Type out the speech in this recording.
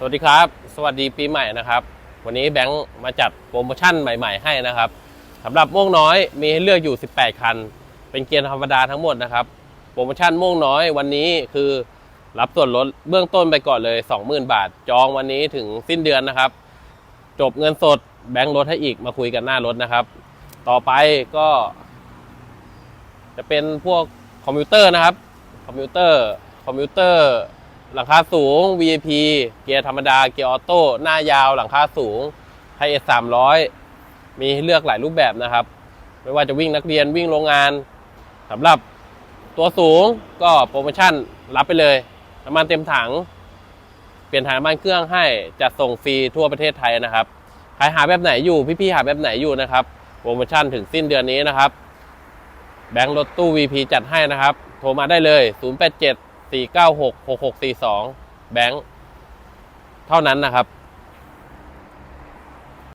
สวัสดีครับ สวัสดีปีใหม่นะครับ วันนี้แบงค์มาจัดโปรโมชั่นใหม่ ๆ ให้นะครับสำหรับม่วงน้อยมีให้เลือกอยู่ 18 คัน เป็นเกียร์ธรรมดาทั้งหมดนะครับ โปรโมชั่นม่วงน้อยวันนี้คือรับส่วนลดเบื้องต้นไปก่อนเลย 20,000 บาท จองวันนี้ถึงสิ้นเดือนนะครับ จบเงินสดแบงค์ลดให้อีกมาคุยกันหน้ารถนะครับ ต่อไปก็ จะเป็นพวกคอมพิวเตอร์นะครับ คอมพิวเตอร์ คอมพิวเตอร์ หลังคาสูง VIP เกียร์ธรรมดา เกียร์ออโต้ หน้ายาว หลังคาสูงไฮเอสสามร้อยมีให้เลือกหลายรูปแบบนะครับ ไม่ว่าจะวิ่งนักเรียนวิ่งโรงงานสำหรับตัวสูงก็โปรโมชั่นรับไปเลยน้ำมันเต็มถัง เปลี่ยนถ่ายน้ำมันเครื่องให้จัดส่งฟรีทั่วประเทศไทยนะครับใครหาแบบไหนอยู่พี่ๆหาแบบไหนอยู่นะครับโปรโมชั่นถึงสิ้นเดือนนี้นะครับ แบงค์รถตู้ VP จัดให้นะครับ โทรมาได้เลย 087 496 6642 แบงค์เท่านั้นนะครับ